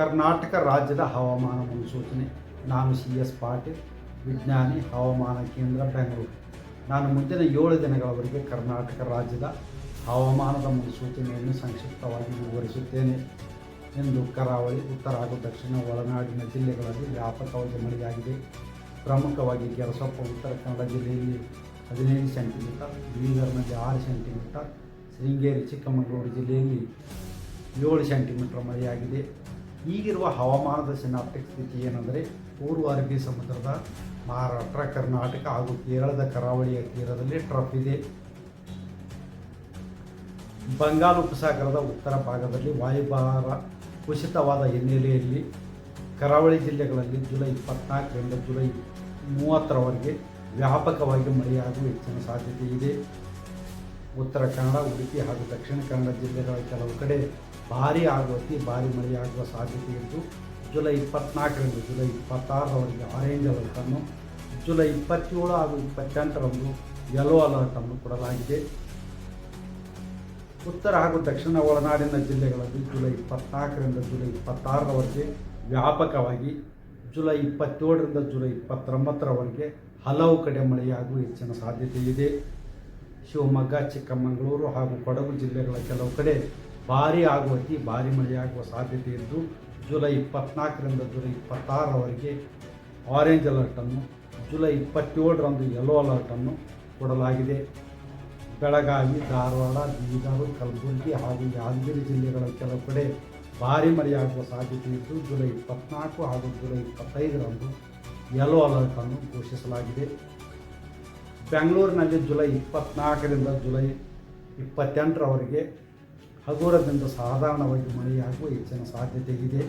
ಕರ್ನಾಟಕ ರಾಜ್ಯದ ಹವಾಮಾನ ಮುನ್ಸೂಚನೆ, ನಾನು ಸಿ ಎಸ್ ಪಾಟೀಲ್, ವಿಜ್ಞಾನಿ, ಹವಾಮಾನ ಕೇಂದ್ರ ಬೆಂಗಳೂರು. ನಾನು ಮುಂದಿನ ಏಳು ದಿನಗಳವರೆಗೆ ಕರ್ನಾಟಕ ರಾಜ್ಯದ ಹವಾಮಾನದ ಮುನ್ಸೂಚನೆಯನ್ನು ಸಂಕ್ಷಿಪ್ತವಾಗಿ ವಿವರಿಸುತ್ತೇನೆ ಇಂದು ಕರಾವಳಿ, ಉತ್ತರ ಹಾಗೂ ದಕ್ಷಿಣ ಒಳನಾಡಿನ ಜಿಲ್ಲೆಗಳಲ್ಲಿ ವ್ಯಾಪಕವಾಗಿ ಮಳೆಯಾಗಿದೆ ಪ್ರಮುಖವಾಗಿ ಕೆಲಸಪ್ಪ ಉತ್ತರ ಕನ್ನಡ ಜಿಲ್ಲೆಯಲ್ಲಿ ಹದಿನೈದು ಸೆಂಟಿಮೀಟರ್, ಬೀದರ್ನಲ್ಲಿ ಆರು ಸೆಂಟಿಮೀಟರ್, ಶೃಂಗೇರಿ ಚಿಕ್ಕಮಗಳೂರು ಜಿಲ್ಲೆಯಲ್ಲಿ ಏಳು ಸೆಂಟಿಮೀಟರ್ ಮಳೆಯಾಗಿದೆ. ಈಗಿರುವ ಹವಾಮಾನದ ಸಿನಾಪ್ಟಿಕ್ ಸ್ಥಿತಿ ಏನೆಂದರೆ ಪೂರ್ವ ಅರಬ್ಬಿ ಸಮುದ್ರದ ಮಹಾರಾಷ್ಟ್ರ, ಕರ್ನಾಟಕ ಹಾಗೂ ಕೇರಳದ ಕರಾವಳಿಯ ತೀರದಲ್ಲಿ ಟ್ರಫ್ ಇದೆ. ಬಂಗಾಳ ಉಪಸಾಗರದ ಉತ್ತರ ಭಾಗದಲ್ಲಿ ವಾಯುಭಾರ ಕುಸಿತವಾದ ಹಿನ್ನೆಲೆಯಲ್ಲಿ ಕರಾವಳಿ ಜಿಲ್ಲೆಗಳಲ್ಲಿ ಜುಲೈ ಇಪ್ಪತ್ನಾಲ್ಕರಿಂದ ಜುಲೈ ಮೂವತ್ತರವರೆಗೆ ವ್ಯಾಪಕವಾಗಿ ಮಳೆಯಾಗುವ ಹೆಚ್ಚಿನ ಸಾಧ್ಯತೆ ಇದೆ. ಉತ್ತರ ಕನ್ನಡ, ಉಡುಪಿ ಹಾಗೂ ದಕ್ಷಿಣ ಕನ್ನಡ ಜಿಲ್ಲೆಗಳ ಕೆಲವು ಕಡೆ ಭಾರೀ ಆಗುವ ಅತಿ ಭಾರೀ ಮಳೆಯಾಗುವ ಸಾಧ್ಯತೆ ಇದ್ದು, ಜುಲೈ ಇಪ್ಪತ್ನಾಲ್ಕರಿಂದ, ಜುಲೈ ಇಪ್ಪತ್ತಾರರವರೆಗೆ ಆರೆಂಜ್ ಅಲರ್ಟನ್ನು ಜುಲೈ ಇಪ್ಪತ್ತೇಳು ಹಾಗೂ ಇಪ್ಪತ್ತೆಂಟರಂದು ಯೆಲ್ಲೋ ಅಲರ್ಟನ್ನು ಕೊಡಲಾಗಿದೆ. ಉತ್ತರ ಹಾಗೂ ದಕ್ಷಿಣ ಒಳನಾಡಿನ ಜಿಲ್ಲೆಗಳಲ್ಲಿ ಜುಲೈ ಇಪ್ಪತ್ನಾಲ್ಕರಿಂದ ಜುಲೈ ಇಪ್ಪತ್ತಾರರವರೆಗೆ ವ್ಯಾಪಕವಾಗಿ, ಜುಲೈ ಇಪ್ಪತ್ತೇಳರಿಂದ ಜುಲೈ ಇಪ್ಪತ್ತೊಂಬತ್ತರವರೆಗೆ ಹಲವು ಕಡೆ ಮಳೆಯಾಗುವ ಹೆಚ್ಚಿನ ಸಾಧ್ಯತೆ ಇದೆ. ಶಿವಮೊಗ್ಗ, ಚಿಕ್ಕಮಗಳೂರು ಹಾಗೂ ಕೊಡಗು ಜಿಲ್ಲೆಗಳ ಕೆಲವು ಕಡೆ ಭಾರೀ ಆಗುವ ಅತಿ ಭಾರೀ ಮಳೆಯಾಗುವ ಸಾಧ್ಯತೆ ಇದ್ದು, ಜುಲೈ ಇಪ್ಪತ್ನಾಲ್ಕರಿಂದ ಜುಲೈ ಇಪ್ಪತ್ತಾರರವರೆಗೆ ಆರೆಂಜ್ ಅಲರ್ಟನ್ನು ಜುಲೈ ಇಪ್ಪತ್ತೇಳರಂದು ಯೆಲ್ಲೋ ಅಲರ್ಟನ್ನು ಕೊಡಲಾಗಿದೆ. ಬೆಳಗಾವಿ, ಧಾರವಾಡ, ಬೀದರ್, ಕಲಬುರಗಿ ಹಾಗೂ ಯಾದಗಿರಿ ಜಿಲ್ಲೆಗಳ ಕೆಲವು ಕಡೆ ಭಾರೀ ಮಳೆಯಾಗುವ ಸಾಧ್ಯತೆ ಇದ್ದು, ಜುಲೈ ಇಪ್ಪತ್ನಾಲ್ಕು ಹಾಗೂ ಜುಲೈ ಇಪ್ಪತ್ತೈದರಂದು ಯೆಲ್ಲೋ ಅಲರ್ಟನ್ನು ಘೋಷಿಸಲಾಗಿದೆ. ಬೆಂಗಳೂರಿನಲ್ಲಿ ಜುಲೈ ಇಪ್ಪತ್ನಾಲ್ಕರಿಂದ ಜುಲೈ ಇಪ್ಪತ್ತೆಂಟರವರೆಗೆ ಹಗುರದಿಂದ ಸಾಧಾರಣವಾಗಿ ಮಳೆಯಾಗುವ ಹೆಚ್ಚಿನ ಸಾಧ್ಯತೆ ಇದೆ.